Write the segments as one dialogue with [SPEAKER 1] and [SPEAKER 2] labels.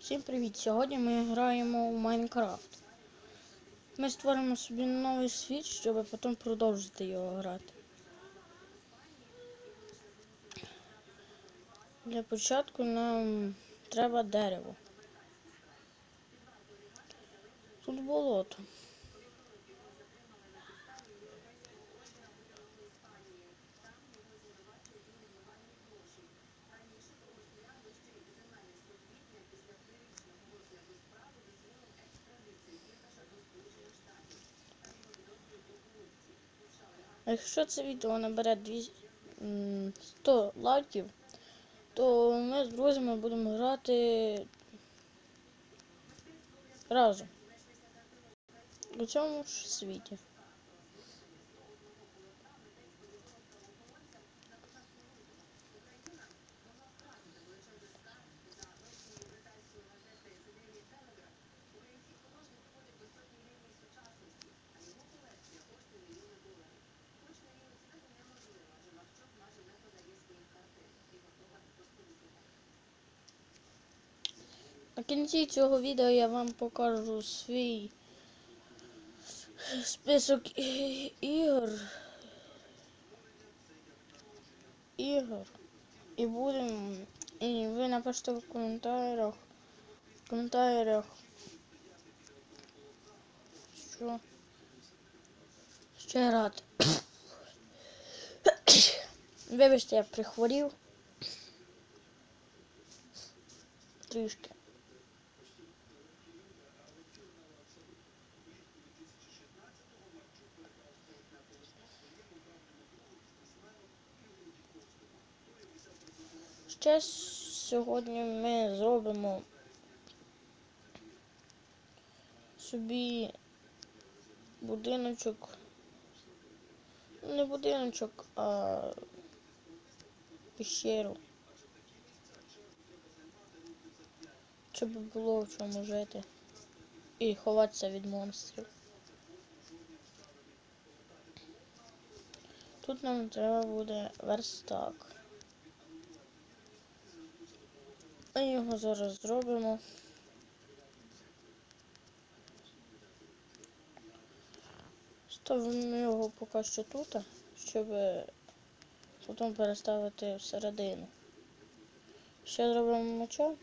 [SPEAKER 1] Всім привіт! Сьогодні ми граємо у Майнкрафт. Ми створимо собі новий світ, щоб потім продовжити його грати. Для початку нам треба дерево. Тут болото. Якщо це відео набере 100 лайків, то ми з друзями будемо грати разом у цьому ж світі. На кінці цього відео я вам покажу свій список ігор. Ігор. І будемо. І ви напишете в коментарях. В коментарях. Що? Ще грати. Вибачте, я прихворів. Трішки. Ще сьогодні ми зробимо собі будиночок. Не будиночок, а пещеру. Щоб було в чому жити. І ховатися від монстрів. Тут нам треба буде верстак. Ми його зараз зробимо. Ставимо його поки що тут, щоб потім переставити всередину. Ще зробимо меча.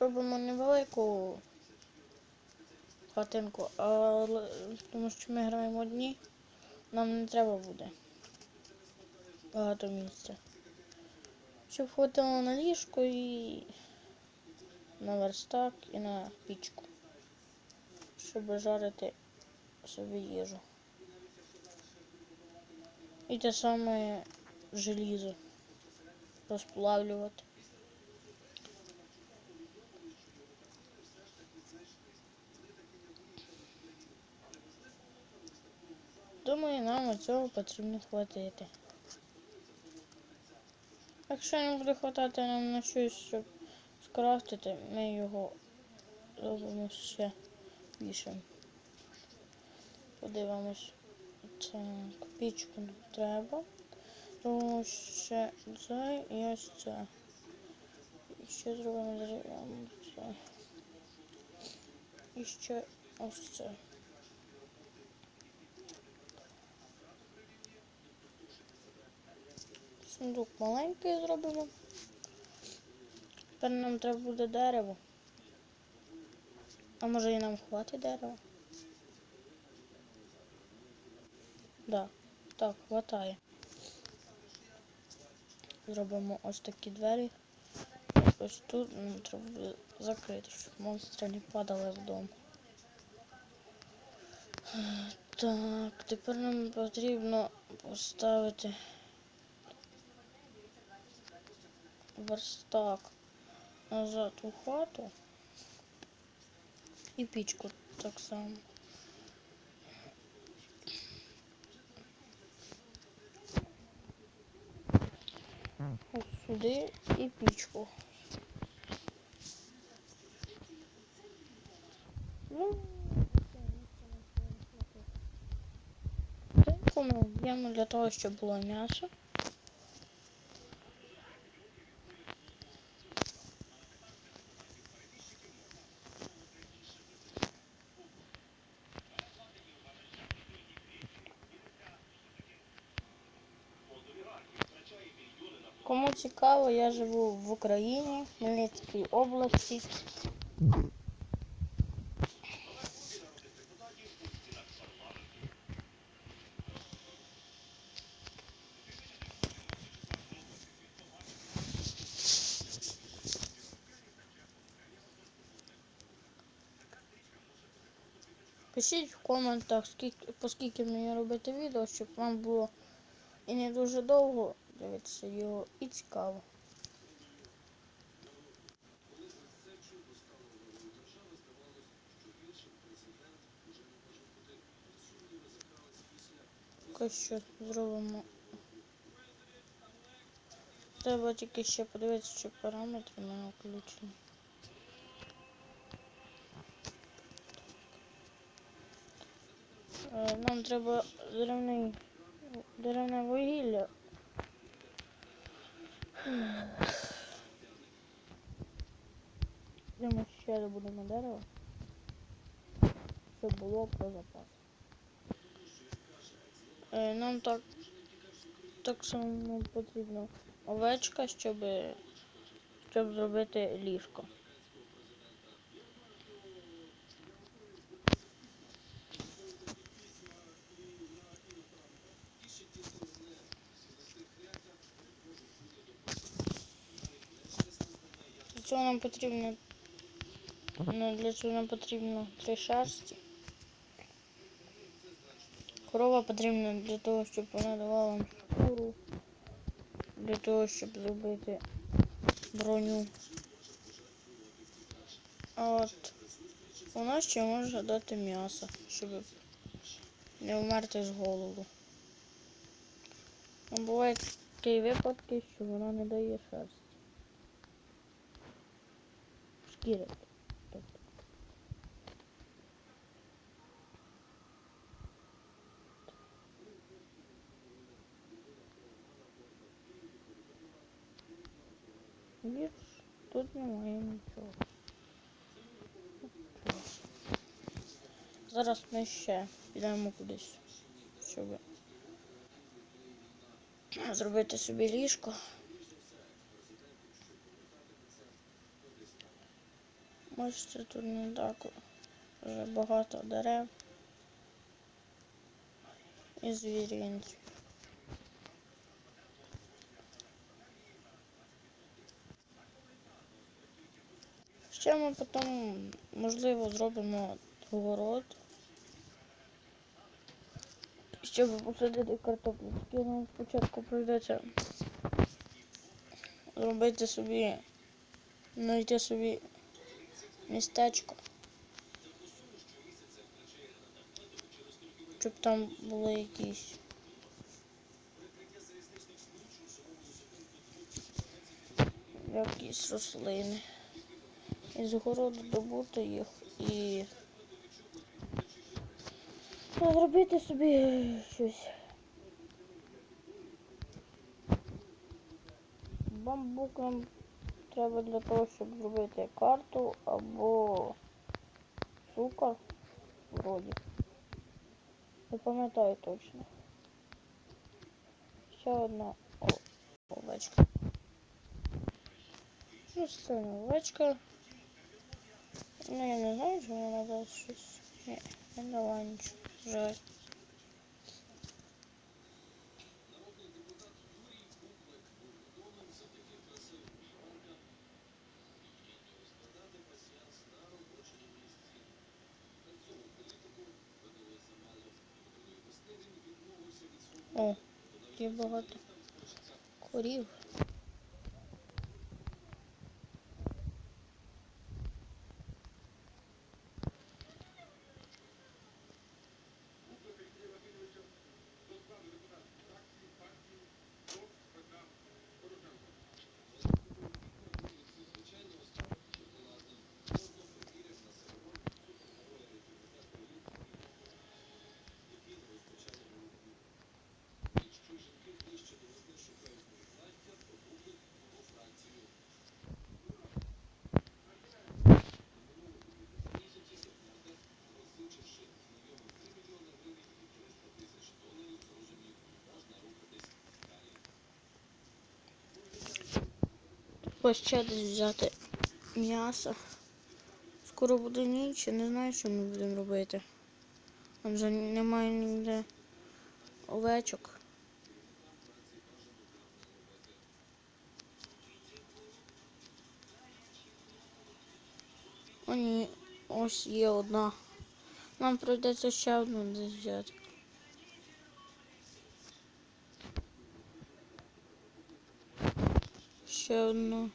[SPEAKER 1] Робимо невелику хатинку, але тому що ми граємо одні, нам не треба буде багато місця. Щоб хватило на ліжко і на верстак і на пічку. Щоб жарити собі їжу. І те саме желізо розплавлювати. Думаю, нам цього потрібно хватити. Якщо не буде хватати нам на щось, щоб скрафтити, ми його зробимо ще більше. Подивимось. Так, пічку не треба. Зробимо ще це і ось це. І ще зробимо дерев'яну це. І ще ось це. Сундук маленький зробимо. Тепер нам треба буде дерево. А може і нам хватить дерева? Да, так, хватає. Зробимо ось такі двері. Ось тут нам треба буде закрити, щоб монстри не падали вдома. Так, тепер нам потрібно поставити верстак назад у хату і пічку так само. Ось сюди і пічку. Ну, вб'ємо для того, щоб було м'ясо. Кому цікаво, я живу в Україні, в Хмельницькій області. Пишіть в коментах, скільки, по скільки мені робити відео, щоб вам було і не дуже довго дивитися його і цікаво. Поки що зробимо. Треба тільки ще подивитися, чи параметри в мене включені. Е, Нам треба деревне вугілля. Йдемо ще добудемо дерево. Щоб було про запас. Е, Нам так, так само потрібно овечка, щоб, щоб зробити ліжко. Цього нам потрібно ну, для цього нам потрібно три шерсті. Корова потрібна для того, щоб вона давала нам шкуру, для того, щоб зробити броню. А от вона ще може дати м'ясо, щоб не вмерти з голоду. Ну, бувають такі випадки, що вона не дає шерсті. Шкіри. Більш тут немає нічого. Зараз ми ще підемо кудись, щоб зробити собі ліжко. Бачите, тут не так вже багато дерев і звіринців. Ще ми потім, можливо, зробимо город. Щоб посадити картоплю. Нам спочатку прийдеться зробити собі, знайти собі містечко. Щоб там були якісь. Якісь рослини. Із городу добути їх і зробити собі щось. Бамбук нам треба для того, щоб зробити карту або цукор вроді. Не пам'ятаю точно. Ще одна овечка. Ну, це не овечка. Ну, я не знаю, чи вона дасть щось. Ні, не дала нічого. Жаль. О, є багато корів. Треба ще десь взяти м'ясо. Скоро буде ніч, я не знаю, що ми будемо робити. Там вже немає ніде овечок. О, ні, ось є одна. Нам прийдеться ще одну десь взяти. Ще одну.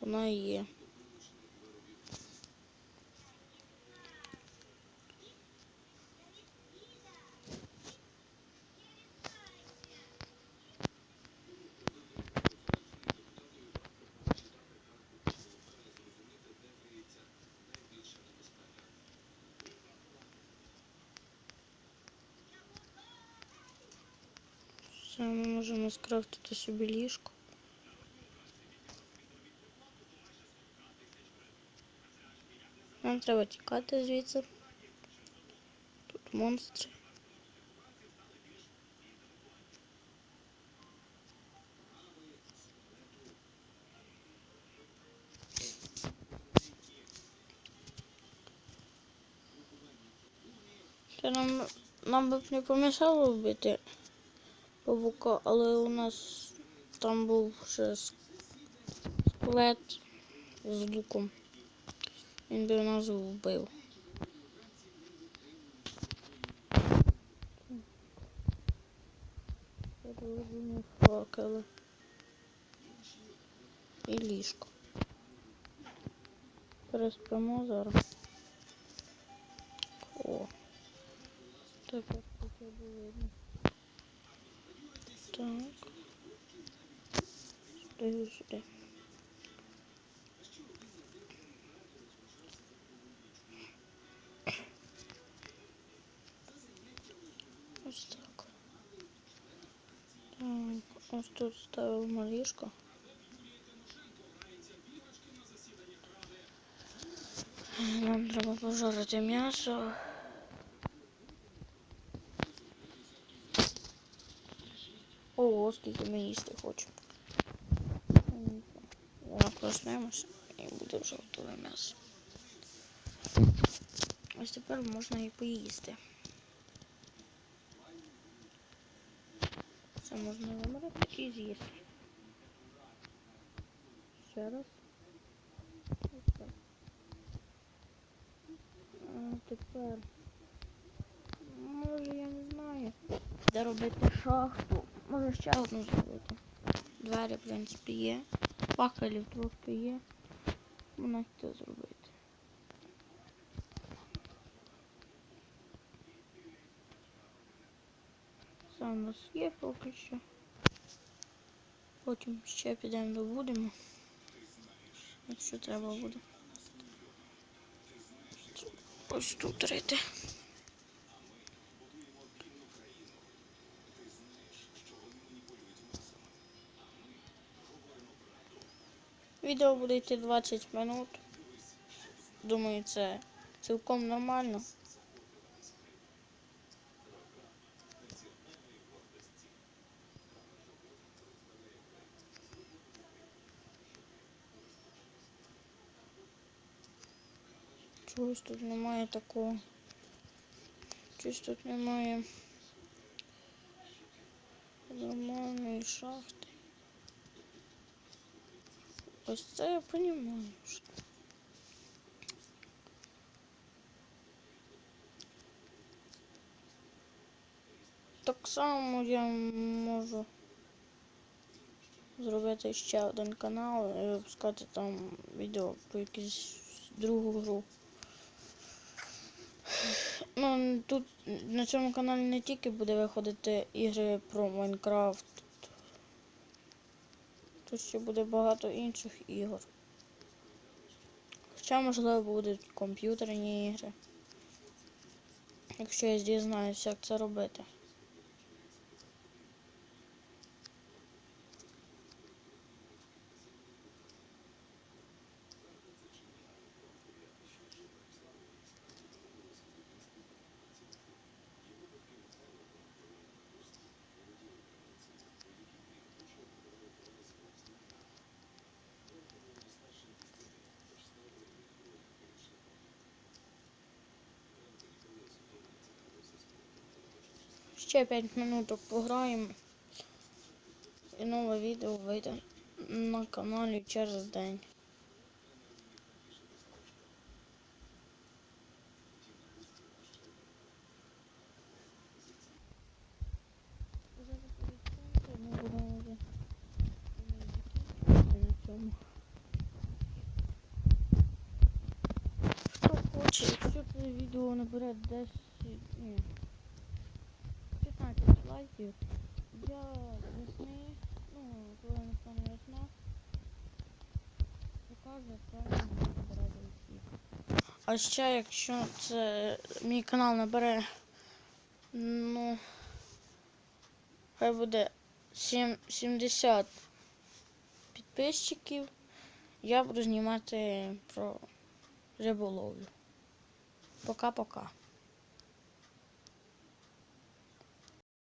[SPEAKER 1] Вона є. Все, ми можемо скрафтити собі ліжко. Нам треба тікати звідси. Тут монстри. Це нам, нам б не помішало вбити павука, але у нас там був ще скелет з луком. Він би нас вбив. Факели. І ліжко. Переспимо зараз. О. Тепер хоча б видно. Так. Сюди, сюди. Ось так. Так, ось тут ставимо ліжко. Нам треба пожарити м'ясо. Ого, скільки ми їсти хочемо. Зараз проснемося і буде вже готове м'ясо. Ось тепер можна і поїсти. Це можна вимерти і з'їсти. Ще раз. А тепер. Може я не знаю. Де робити шахту. Може ще одну зробити. Двері, в принципі, є. Факелів трохи є. Можна це зробити. Це у нас є поки що. Потім ще підемо добудемо. Якщо треба буде. Ось тут рити. Відео буде йти 20 минут. Думаю, це цілком нормально. Чогось тут немає такого. Чогось тут немає нормальної шахти. Ось це я розумію. Так само я можу зробити ще один канал і випускати там відео про якусь другу гру. Ну, тут на цьому каналі не тільки буде виходити ігри про Майнкрафт. Тут ще буде багато інших ігор. Хоча, можливо, будуть комп'ютерні ігри. Якщо я дізнаюся, як це робити. Ще 5 минуток пограємо. І нове відео вийде на каналі через день. Хто хоче, якщо це відео набере 10, ні, 15 лайків, я весни, ну, коли настане весна, покажу правильно збирати всіх. А ще, якщо це мій канал набере, ну, хай буде сім- 70 підписчиків, я буду знімати про риболовлю. Пока-пока.